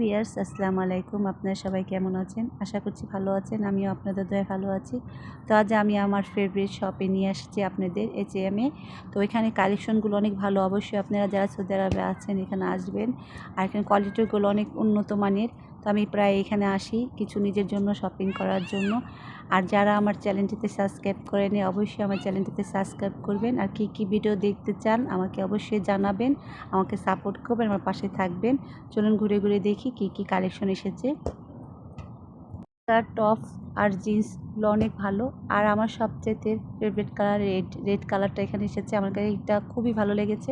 Viewers আসসালামু আলাইকুম। আপনারা সবাই কেমন আছেন? আশা করছি ভালো আছেন, আমিও আপনাদের দয়া ভালো আছি। তো আজ আমি আমার ফেভারিট শপে নিয়ে আসছি আপনাদের এইচ এমে তো এখানে কালেকশনগুলো অনেক ভালো, অবশ্যই আপনারা যারা সৌদি আরবে আছেন এখানে আসবেন। আর এখানে কোয়ালিটিগুলো অনেক উন্নত মানের। তো আমি প্রায় এখানে আসি কিছু নিজের জন্য শপিং করার জন্য। আর যারা আমার চ্যানেলটিতে সাবস্ক্রাইব করেনি, অবশ্যই আমার চ্যানেলটিতে সাবস্ক্রাইব করবেন। আর কী কী ভিডিও দেখতে চান, আমাকে অবশ্যই জানাবেন। আমাকে সাপোর্ট করবেন, আমার পাশে থাকবেন। চলুন ঘুরে ঘুরে দেখি কী কী কালেকশন এসেছে। তার টপ আর জিন্সগুলো অনেক ভালো। আর আমার সবচেয়ে ফেভারিট কালার রেড রেড কালারটা এখানে এসেছে। আমার কাছে এটা খুবই ভালো লেগেছে।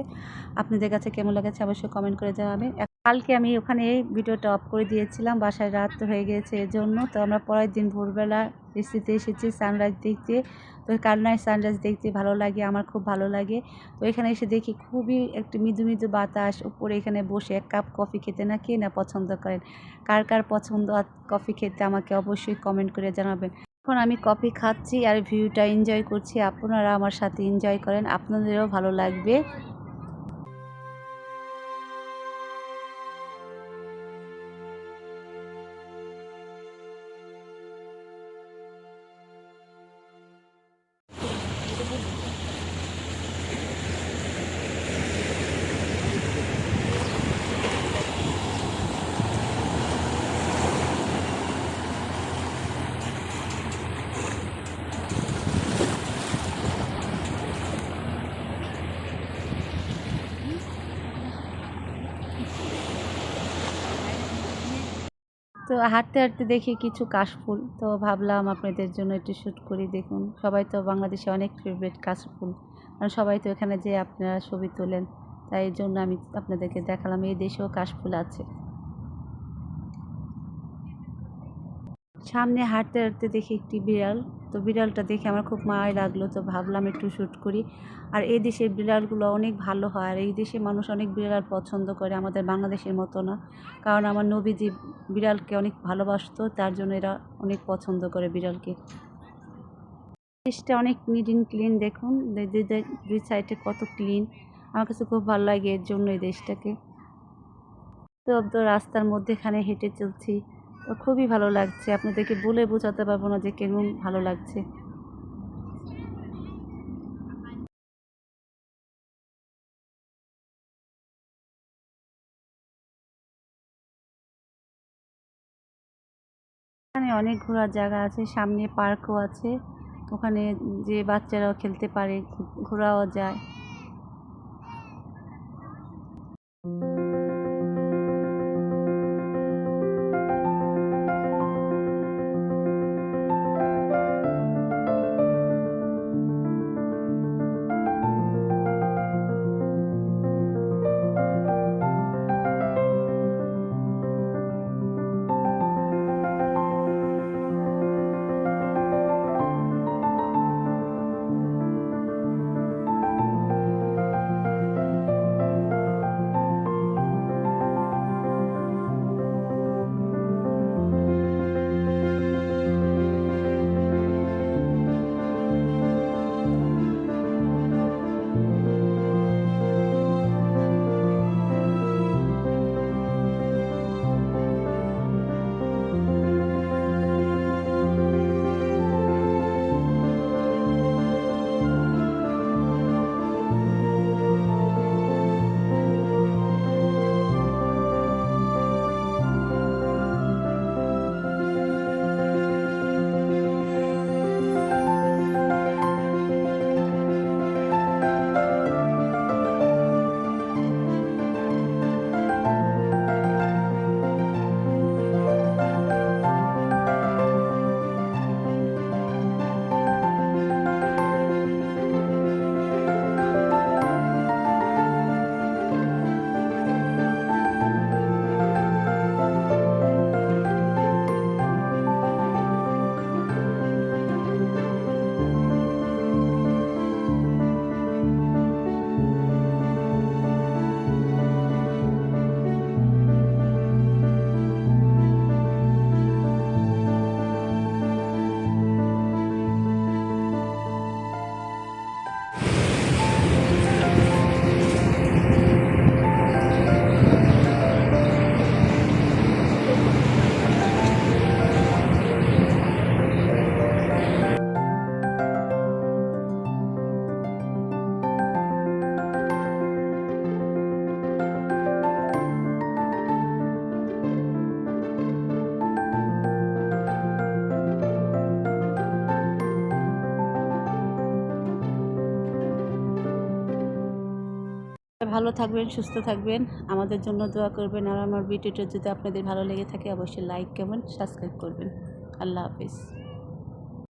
আপনাদের কাছে কেমন লেগেছে অবশ্যই কমেন্ট করে জানাবেন। কালকে আমি ওখানে ভিডিওটা অফ করে দিয়েছিলাম, বাসায় রাত হয়ে গেছে এর জন্য। তো আমরা পরের দিন ভোরবেলা এসিতে এসেছি সানরাইজ দেখতে। তো কালনায় সানরাইজ দেখতে ভালো লাগে, আমার খুব ভালো লাগে। তো এখানে এসে দেখি খুবই একটু মৃদু মৃদু বাতাস, উপরে এখানে বসে এক কাপ কফি খেতে না কে না পছন্দ করেন। কার কার পছন্দ কফি খেতে আমাকে অবশ্যই কমেন্ট করে জানাবেন। এখন আমি কফি খাচ্ছি আর ভিউটা এনজয় করছি। আপনারা আমার সাথে এনজয় করেন, আপনাদেরও ভালো লাগবে। তো হাঁটতে হাঁটতে দেখি কিছু কাশফুল। তো ভাবলাম আপনাদের জন্য একটু শ্যুট করি, দেখুন। সবাই তো বাংলাদেশে অনেক ফেভারিট কাশফুল। কারণ সবাই তো এখানে যে আপনারা ছবি তোলেন, তাই জন্য আমি আপনাদেরকে দেখালাম, এই দেশেও কাশফুল আছে। সামনে হাঁটতে হাঁটতে দেখি একটি বিড়াল। তো বিড়ালটা দেখে আমার খুব মায় লাগল, তো ভাবলাম একটু শ্যুট করি। আর এই দেশের বিড়ালগুলো অনেক ভালো হয়, আর এই দেশে মানুষ অনেক বিড়াল পছন্দ করে, আমাদের বাংলাদেশের মতো না। কারণ আমার নবীজি বিড়ালকে অনেক ভালোবাসতো, তার জন্য এরা অনেক পছন্দ করে বিড়ালকে। দেশটা অনেক নিট অ্যান্ড ক্লিন দেখুন দুই সাইডে কত ক্লিন আমার কাছে খুব ভালো লাগে এর জন্য এই দেশটাকে। তো রাস্তার মধ্যেখানে হেঁটে চলছি। খুবই ভালো লাগছে। আপনাদেরকে বলে বোঝাতে পারব না যে কেমন ভালো লাগছে। এখানে অনেক ঘোরার জায়গা আছে, সামনে পার্কও আছে। ওখানে যে বাচ্চারাও খেলতে পারে ঘোরাও যায়। ভালো থাকবেন, সুস্থ থাকবেন। আমাদের জন্য দোয়া করবেন। আর আমার ভিডিওটা যদি আপনাদের ভালো লেগে থাকে, অবশ্যই লাইক কমেন্ট সাবস্ক্রাইব করবেন। আল্লাহ হাফিজ।